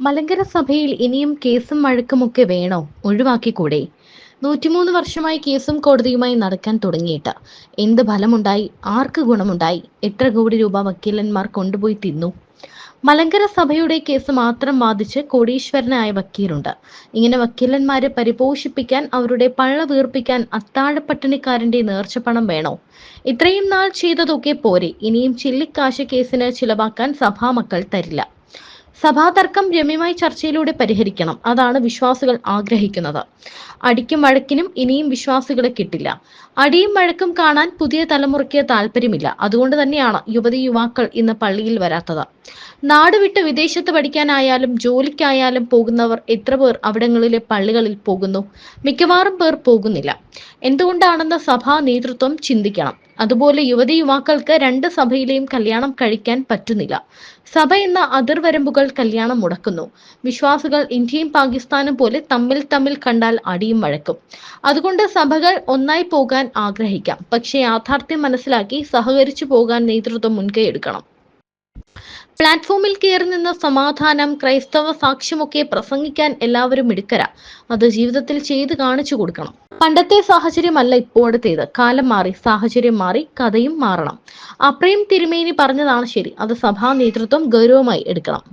മലങ്കര സഭയിൽ ഇനിയും കേസും വഴക്കുമൊക്കെ വേണോ? ഒഴിവാക്കിക്കൂടെ? നൂറ്റിമൂന്ന് വർഷമായി കേസും കോടതിയുമായി നടക്കാൻ തുടങ്ങിയിട്ട്. എന്ത് ഫലമുണ്ടായി? ആർക്ക് ഗുണമുണ്ടായി? എത്ര കോടി രൂപ വക്കീലന്മാർ കൊണ്ടുപോയി തിന്നു? മലങ്കര സഭയുടെ കേസ് മാത്രം വാദിച്ച് കോടീശ്വരനായ വക്കീലുണ്ട്. ഇങ്ങനെ വക്കീലന്മാരെ പരിപോഷിപ്പിക്കാൻ അവരുടെ പള്ള വീർപ്പിക്കാൻ അത്താഴപ്പട്ടിണിക്കാരന്റെ നേർച്ചപ്പണം വേണോ? ഇത്രയും നാൾ ചെയ്തതൊക്കെ പോരെ. ഇനിയും ചില്ലിക്കാശ് കേസിന് ചിലവാക്കാൻ സഭാമക്കൾ തരില്ല. സഭാതർക്കം രമ്യമായി ചർച്ചയിലൂടെ പരിഹരിക്കണം. അതാണ് വിശ്വാസികൾ ആഗ്രഹിക്കുന്നത്. അടിക്കും വഴക്കിനും ഇനിയും വിശ്വാസികളെ കിട്ടില്ല. അടിയും വഴക്കും കാണാൻ പുതിയ തലമുറയ്ക്ക് താല്പര്യമില്ല. അതുകൊണ്ട് തന്നെയാണ് യുവതി യുവാക്കൾ ഇന്ന് പള്ളിയിൽ വരാത്തത്. നാട് വിട്ട് വിദേശത്ത് പഠിക്കാനായാലും ജോലിക്കായാലും പോകുന്നവർ എത്ര പേർ അവിടങ്ങളിലെ പള്ളികളിൽ പോകുന്നു? മിക്കവാറും പേർ പോകുന്നില്ല. എന്തുകൊണ്ടാണെന്ന് സഭാ നേതൃത്വം ചിന്തിക്കണം. അതുപോലെ യുവതി യുവാക്കൾക്ക് രണ്ട് സഭയിലെയും കല്യാണം കഴിക്കാൻ പറ്റുന്നില്ല. സഭ എന്ന അതിർവരമ്പുകൾ കല്യാണം മുടക്കുന്നു. വിശ്വാസികൾ ഇന്ത്യയും പാകിസ്ഥാനും പോലെ തമ്മിൽ തമ്മിൽ കണ്ടാൽ അടിയും വഴക്കും. അതുകൊണ്ട് സഭകൾ ഒന്നായി പോകാൻ ആഗ്രഹിക്കാം. പക്ഷേ യാഥാർത്ഥ്യം മനസ്സിലാക്കി സഹകരിച്ചു പോകാൻ നേതൃത്വം മുൻകൈ എടുക്കണം. പ്ലാറ്റ്ഫോമിൽ കയറി നിന്ന സമാധാനം ക്രൈസ്തവ സാക്ഷ്യമൊക്കെ പ്രസംഗിക്കാൻ എല്ലാവരും എടുക്കര അത് ജീവിതത്തിൽ ചെയ്ത് കാണിച്ചു കൊടുക്കണം. പണ്ടത്തെ സാഹചര്യമല്ല ഇപ്പോഴത്തേത്. കാലം മാറി സാഹചര്യം മാറി കഥയും മാറണം. അപ്രയും തിരുമേനി പറഞ്ഞതാണ് ശരി. അത് സഭാ നേതൃത്വം ഗൗരവമായി എടുക്കണം.